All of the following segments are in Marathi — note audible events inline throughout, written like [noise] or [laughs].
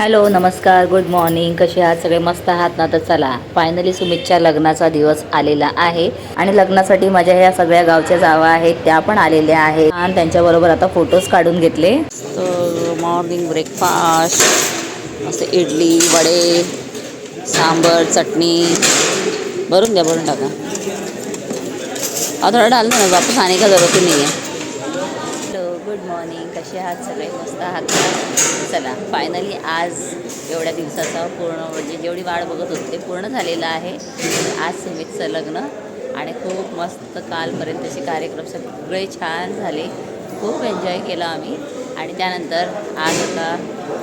हॅलो नमस्कार गुड मॉर्निंग. कसे आहात? सगळे मस्त आहात ना? तर चला फायनली सुमितच्या लग्नाचा दिवस आलेला आहे. आणि लग्नासाठी माझ्या ह्या सगळ्या गावच्या जावा आहेत त्या पण आलेल्या आहेत. आणि त्यांच्याबरोबर आता फोटोज काढून घेतले. मॉर्निंग ब्रेकफास्ट असं इडली वडे सांबर चटणी. भरून द्या भरून टाका. अहो थोडं डाल ना वापस आणि का जरूर तुम्ही नाही आहे मॉर्निंग कसे आहात सगळे मस्त आहात का? चला फायनली आज एवढ्या दिवसाचा पूर्ण म्हणजे जेवढी वाट बघत होते ते पूर्ण झालेलं आहे. आज सुमितचं लग्न आणि खूप मस्त कालपर्यंतचे कार्यक्रम सगळे छान झाले. खूप एन्जॉय केला आम्ही. आणि त्यानंतर आज आता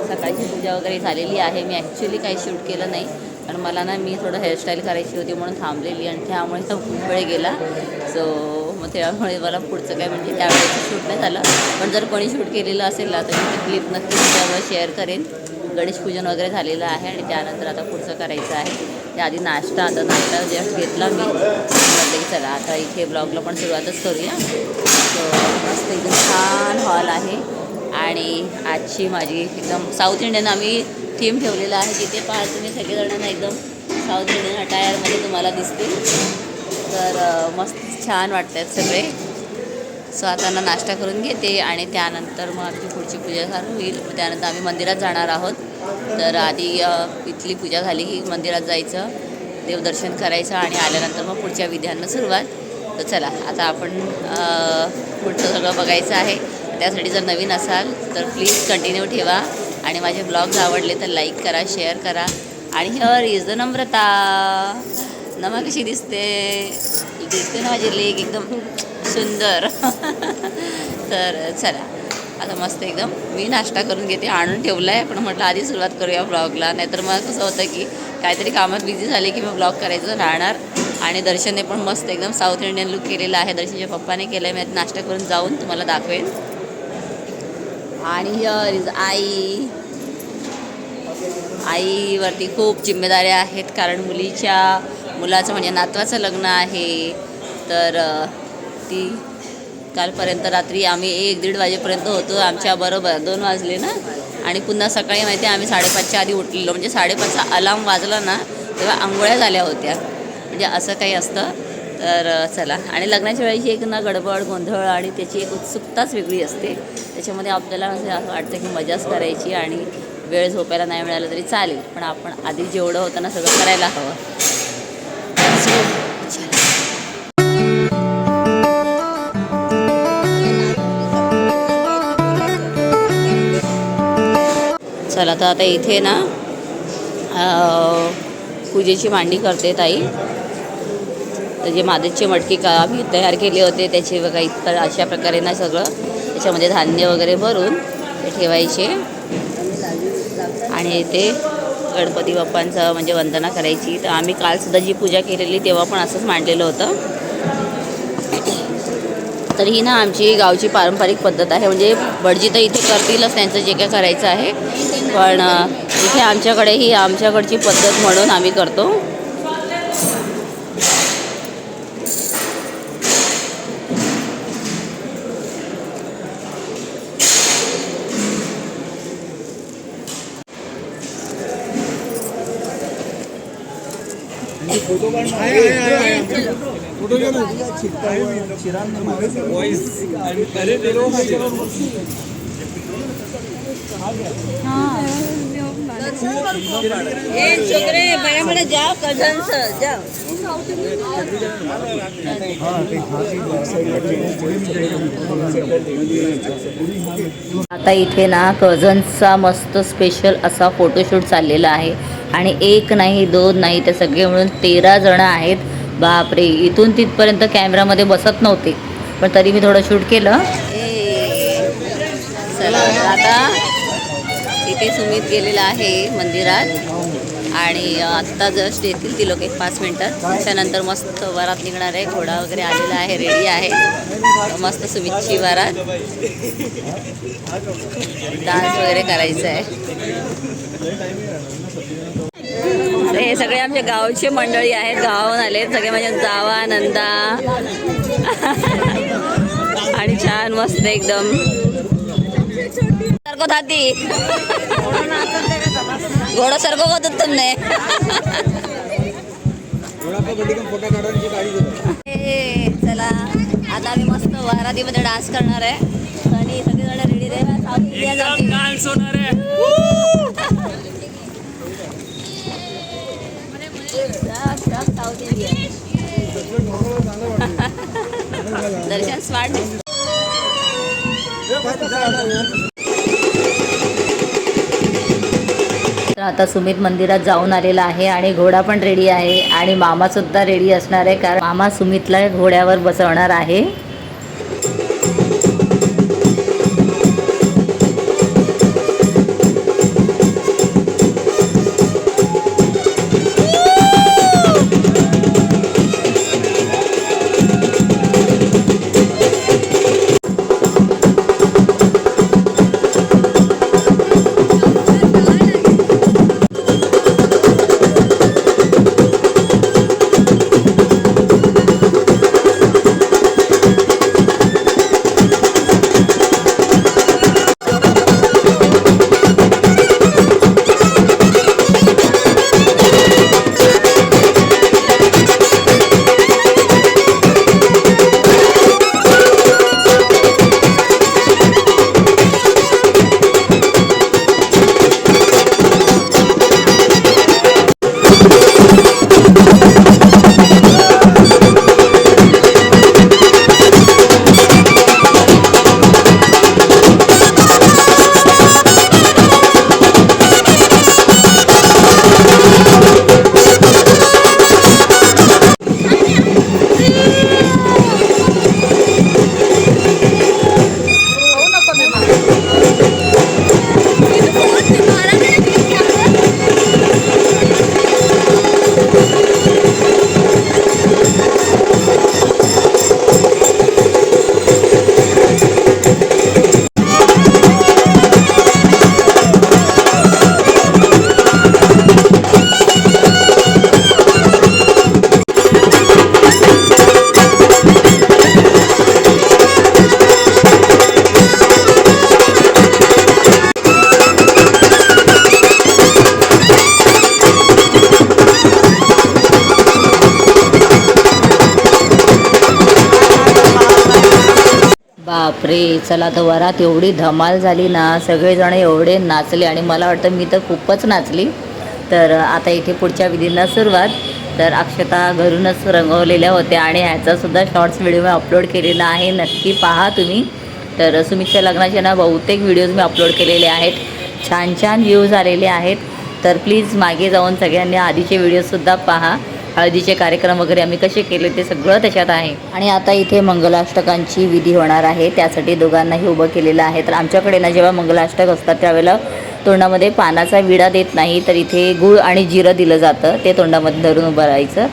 सकाळची पूजा वगैरे झालेली आहे. मी ॲक्च्युली काही शूट केलं नाही कारण मला ना मी थोडं हेअरस्टाईल करायची होती म्हणून थांबलेली आणि त्यामुळे तो [laughs] खूप वेळ गेला. सो मग त्यामुळे मला पुढचं काय म्हणजे त्यावेळेचं शूट नाही झालं. पण जर कोणी शूट केलेलं असेल ना तर मी ती क्लिप नक्की त्यावर शेअर करेन. गणेश पूजन वगैरे झालेलं आहे आणि त्यानंतर आता पुढचं करायचं आहे. त्याआधी नाश्ता आता नाश्ता जस्ट घेतला मी. म्हटलं की चला आता इथे ब्लॉगला पण सुरुवातच करूया. मस्त एकदम छान हॉल आहे. आणि आजची माझी एकदम साऊथ इंडियन आम्ही थीम ठेवलेला आहे. जिथे पाहाल तुम्ही सगळेजणांना एकदम साऊथ इंडियन अटायरमध्ये तुम्हाला दिसतील. तर मस्त छान वाटत आहेत सगळे. सो आता ना नाश्ता करून घेते आणि त्यानंतर मग आमची पुढची पूजा झाली होईल. त्यानंतर आम्ही मंदिरात जाणार आहोत. तर आधी इथली पूजा झाली की मंदिरात जायचं देवदर्शन करायचं आणि आल्यानंतर मग पुढच्या विध्यांना सुरुवात. तर चला आता आपण पुढचं सगळं बघायचं आहे. त्यासाठी जर नवीन असाल तर प्लीज कंटिन्यू ठेवा. आणि माझे ब्लॉग्स आवडले तर लाईक करा शेअर करा. आणि हिअर इज द नम्रता नवा कशी दिसते? दिसते ना माझी लेक एकदम सुंदर. तर चला आता मस्त एकदम मी नाश्ता करून घेते आणून ठेवला आहे पण म्हटलं आधी सुरुवात करूया ब्लॉगला नाहीतर मला कसं होतं की काहीतरी कामात बिझी झाले की मग ब्लॉग करायचं राहणार. आणि दर्शनने पण मस्त एकदम साऊथ इंडियन लुक केलेला आहे. दर्शनच्या पप्पाने केलं आहे मी आता नाश्ता करून जाऊन तुम्हाला दाखवेन. आणि हिअर इज आई. आईवरती खूप जिम्मेदाऱ्या आहेत. कारण मुलीच्या मुलाचं म्हणजे नातवाचं लग्न आहे. तर ती कालपर्यंत रात्री आम्ही एक दीड वाजेपर्यंत होतो आमच्या बरोबर दोन वाजले ना? आणि पुन्हा सकाळी माहिती आहे आम्ही साडेपाचच्या आधी उठलेलो म्हणजे साडेपाचचा अलार्म वाजला ना तेव्हा आंघोळ्या झाल्या होत्या. म्हणजे असं काही असतं. तर चला. आणि लग्नाच्या वेळेची एक ना गडबड गोंधळ आणि त्याची एक उत्सुकताच वेगळी असते. त्याच्यामध्ये आपल्याला असं वाटतं की मजाच करायची आणि वेळ झोपायला नाही मिळालं तरी चालेल. पण आपण आधी जेवढं होतं ना सगळं करायला हवं. चला तर आता इथे ना पूजेची मांडी करते ताई. तर जे मादेचे मटकी का आम्ही तयार केले होते त्याचे बघा इतकं अशा प्रकारे ना सगळं त्याच्यामध्ये धान्य वगैरे भरून ते ठेवायचे. आणि ते गणपती बाप्पांचं म्हणजे वंदना करायची. तर आम्ही कालसुद्धा जी पूजा केलेली तेव्हा पण असंच मांडलेलं होतं. तर ही ना आमची गावची पारंपरिक पद्धत आहे. म्हणजे भटजी तर इथे करतीलच त्यांचं जे काय करायचं आहे पण इथे आमच्याकडे ही आमच्याकडची पद्धत म्हणून आम्ही करतो. आता इथे ना कझन्सचा मस्त स्पेशल असा फोटोशूट चाललेला आहे. आणि एक नाही दोन नाही ते सगळे मिळून तेरा जण आहेत. बापरे इथून तिथपर्यंत कॅमेरामध्ये बसत नव्हते. पण तरी मी थोडं शूट केलं. चला आता तिलोके सुमित गेलेला आहे मंदिरात. आणि आत्ता जस्ट येतील ती लोक एक पाच मिनटात त्याच्यानंतर मस्त वरात निघणार आहे. घोडा वगैरे आलेला आहे रेडी आहे. मस्त सुमितची वरात. डान्स वगैरे करायचा आहे. हे सगळे आमच्या गावचे मंडळी आहेत. गावाहून आले सगळे म्हणजे जावा नंदा. आणि छान मस्त एकदम. सारखं थाती घोडा सर्व होत तुमने ए, चला. आता आम्ही मस्त वारातीमध्ये डान्स करणार आहे. आणि सगळेजण रेडी रे. साऊथ इंडिया [laughs] दर्शन स्मार्ट तर आता सुमित मंदिरात जाऊन आलेला आहे आणि घोडा पण रेडी आहे आणि मामा सुद्धा रेडी असणार आहे कारण मामा सुमितला घोड्यावर बसवणार आहे. बापरे चला तर वरात एवढी धमाल झाली ना सगळेजण एवढे नाचले आणि मला वाटतं मी तर खूपच नाचली. तर आता इथे पुढच्या विधींना सुरुवात. तर अक्षता घरूनच रंगवलेल्या होत्या आणि ह्याचासुद्धा शॉर्ट्स व्हिडिओ मी अपलोड केलेला आहे. नक्की पहा तुम्ही. तर सुमितच्या लग्नाचे ना बहुतेक व्हिडिओज मी अपलोड केलेले आहेत. छान छान व्ह्यूज आलेले आहेत. तर प्लीज मागे जाऊन सगळ्यांनी आधीचे व्हिडिओसुद्धा पहा. हळदीचे कार्यक्रम वगैरे आम्ही कसे केले ते सगळं त्याच्यात आहे. आणि आता इथे मंगलाष्टकांची विधी होणार आहे. त्यासाठी दोघांनाही उभं केलेलं आहे. तर आमच्याकडे ना जेव्हा मंगलाष्टक असतात त्यावेळेला तोंडामध्ये पानाचा विडा देत नाही तर इथे गूळ आणि जिरं दिलं जातं. ते तोंडामध्ये धरून उभं राहायचं.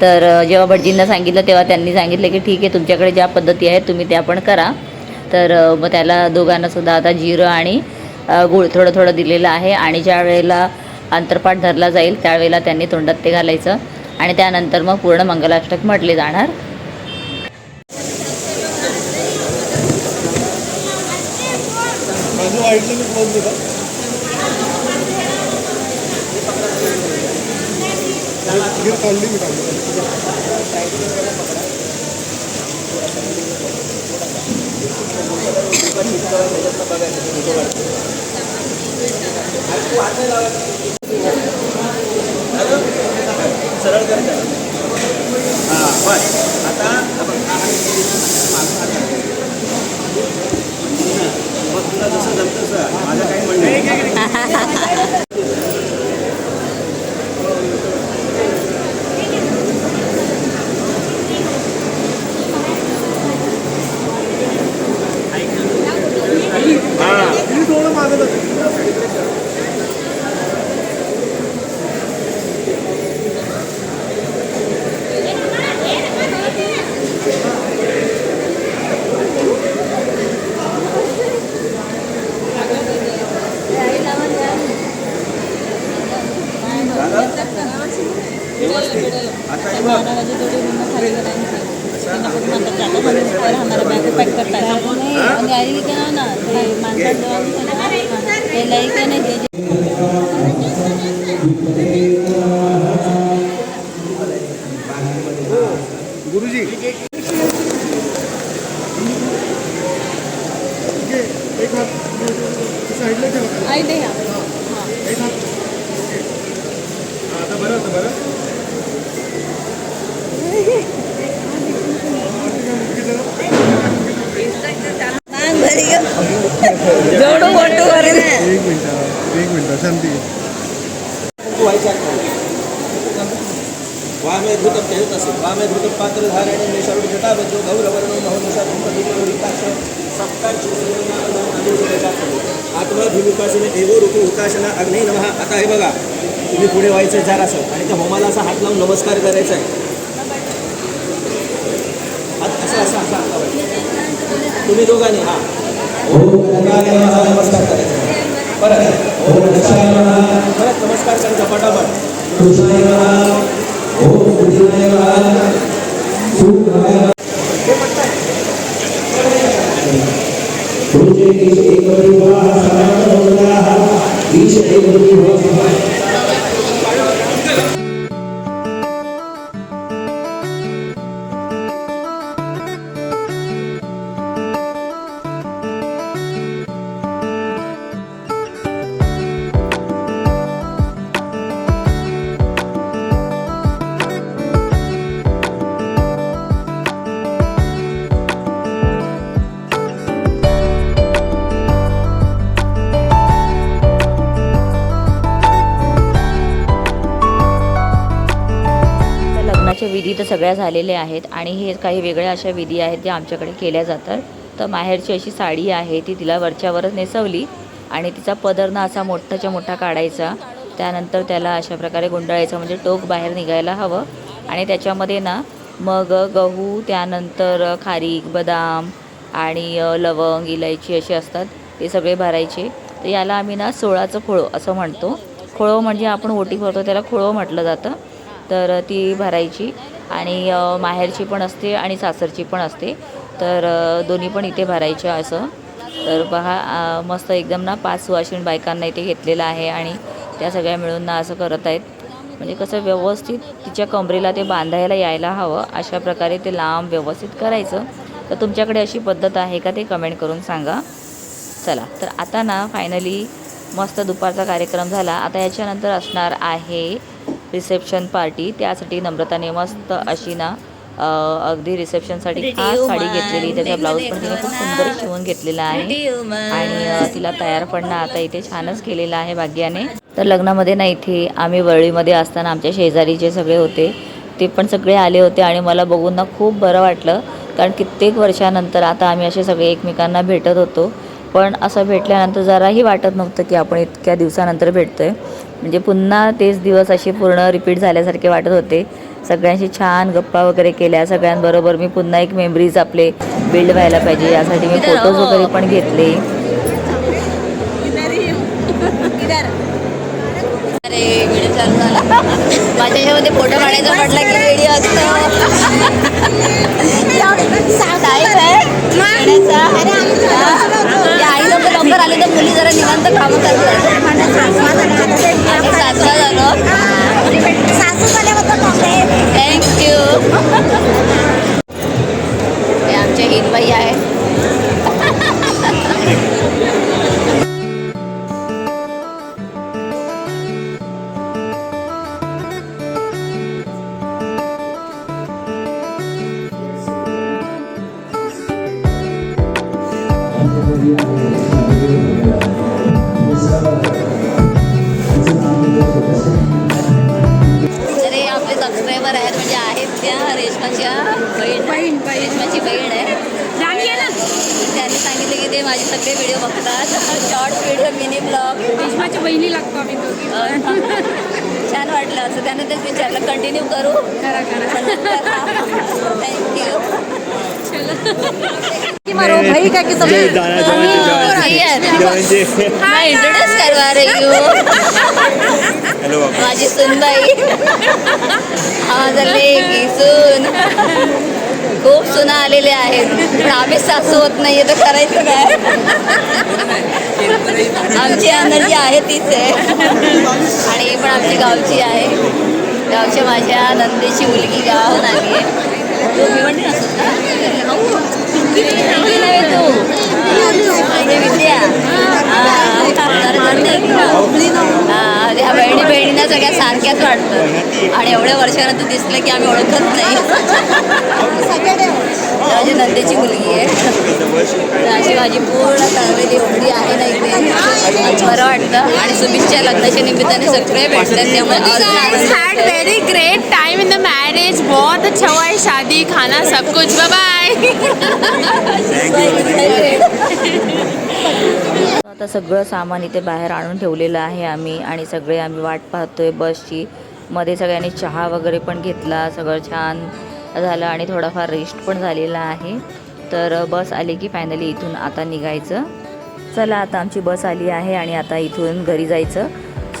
तर जेव्हा भटजींना सांगितलं तेव्हा त्यांनी सांगितलं की ठीक आहे तुमच्याकडे ज्या पद्धती आहेत तुम्ही त्या पण करा. तर मग त्याला दोघांनासुद्धा आता जिरं आणि गूळ थोडं थोडं दिलेलं आहे. आणि ज्या वेळेला अंतरपाठ धरला जाईल त्यावेळेला त्यांनी तोंडात ते घालायचं. आणि त्यानंतर मग पूर्ण मंगलाष्टक म्हटले जाणार. माझं वाईटलं मी फोन देतो गिर काढली मी काढली मी थोडं मागत होते गुरुजी. एक हात. साईडला ठेवा. हा, आता बरं आता बरं एक मिनिट एक मिनिट शांती वामे धृतं तेजतसि वामे धृतं पात्रधारेण मेषारुढ जटाबद्धो गौरवर्णो महोदशा धूमदीपलोहिताक्ष आत्माभिमुखासने देवो रूप हुताशना नमः. आता हे बघा तुम्ही पुढे व्हायचं जरा असं. आणि त्या होमाला असा हात लावून नमस्कार करायचा आहे असं असं असं तुम्ही दोघांनी हा. करायचा परत. परत नमस्कार करायचा परत ओम गणपती नमः परत नमस्कार करायचा विधी तर सगळ्या झालेल्या आहेत आणि हे काही वेगळ्या अशा विधी आहेत ज्या आमच्याकडे केल्या जातात. तर माहेरची अशी साडी आहे ती तिला वरच्यावरच नेसवली आणि तिचा पदर ना असा मोठाच्या मोठा काढायचा. त्यानंतर त्याला अशा प्रकारे गुंडाळायचं म्हणजे टोक बाहेर निघायला हवं. आणि त्याच्यामध्ये ना मग गहू त्यानंतर खारीक बदाम आणि लवंग इलायची असे असतात ते सगळे भरायचे. तर याला आम्ही ना सोळाचं खोळं असं म्हणतो. खोळं म्हणजे आपण ओटी भरतो त्याला खोळं म्हटलं जातं. तर ती भरायची. आणि माहेरची पण असते आणि सासरची पण असते. तर दोन्ही पण इथे भरायच्या असं. तर पहा मस्त एकदम ना पाच सुवासिन बायकांना इथे घेतलेलं आहे आणि त्या सगळ्या मिळून ना असं करत आहेत. म्हणजे कसं व्यवस्थित तिच्या कमरेला ते बांधायला यायला हवं अशा प्रकारे ते लांब व्यवस्थित करायचं. तर तुमच्याकडे अशी पद्धत आहे का ते कमेंट करून सांगा. चला तर आता ना फायनली मस्त दुपारचा कार्यक्रम झाला. आता याच्यानंतर असणार आहे रिसेप्शन पार्टी त्यासाठी नम्रताने मस्त अशी ना अगदी रिसेप्शनसाठी खास साडी घेतलेली त्याचा ब्लाऊज पण तिने खूप सुंदर शिवून घेतलेला आहे. आणि तिला तयार पण ना आता इथे छानच केलेलं आहे भाग्याने. तर लग्नामध्ये ना इथे आम्ही वरळीमध्ये असताना आमच्या शेजारी जे सगळे होते. ते पण सगळे आले होते आणि मला बघून ना खूप बरं वाटलं. कारण कित्येक वर्षानंतर आता आम्ही असे सगळे एकमेकांना भेटत होतो. पण असं भेटल्यानंतर जराही वाटत नव्हतं की आपण इतक्या दिवसानंतर भेटतोय. म्हणजे पुन्हा तेच दिवस असे पूर्ण रिपीट झाल्यासारखे वाटत होते. सगळ्यांशी छान गप्पा वगैरे केल्या. सगळ्यांबरोबर मी पुन्हा एक मेमरीज आपले बिल्ड व्हायला पाहिजे. यासाठी मी फोटोज वगैरे पण घेतले. अरे माझ्या फोटो काढायचा म्हटलं की व्हिडिओ असतो. माझे सगळे व्हिडिओ बघतात. शॉर्ट व्हिडिओ मिनी ब्लॉग रेशमाच्या बहिणी लागतो आम्ही दोघी. छान वाटलं. असं त्यानं तेच विचारलं कंटिन्यू करू? करा करा. थँक्यू भाई काय की मैं इंट्रोड्यूस करवा रही हूँ माझी सुनबाई. माझं लेकी सून. खूप सुना आलेले आहेत. पण आम्ही सासू होत नाहीये तर करायचं काय? आमची एनर्जी आहे तीच आहे. आणि पण आमची गावची आहे. गावच्या माझ्या नंदेची मुलगी गावाहून आली आहे. सगळ्या सारख्याच वाटतं. आणि एवढ्या वर्षानंतर दिसलं की आम्ही ओळखत नाही. माझी नंदेची मुलगी आहे. अशी माझी पूर्ण तळवेली एवढी आहे ना इथे. बरं वाटतं. आणि सुमितच्या लग्नाच्या निमित्ताने सगळे भेटतात. त्यामुळे. Very great time in the marriage बहुत अच्छा हुआ है शादी खाना सब कुछ बाय आता सगळं सामान इथे बाहेर आणून ठेवलेलं आहे आम्ही आणि सगळे आम्ही वाट पाहतोय बसची. मध्ये सगळ्यांनी चहा वगैरे पण घेतला सगळं छान झालं आणि थोडाफार रेस्ट पण झालेला आहे. तर बस आली की फायनली इथून आता निघायचं. चला आता आमची बस आली आहे आणि आता इथून घरी जायचं.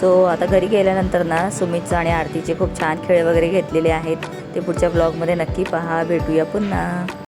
सो आता घरी गेल्यानंतर ना सुमितचं आणि आरतीचे खूप छान खेळ वगैरे घेतलेले आहेत. ते पुढच्या ब्लॉगमध्ये नक्की पहा. भेटूया पुन्हा.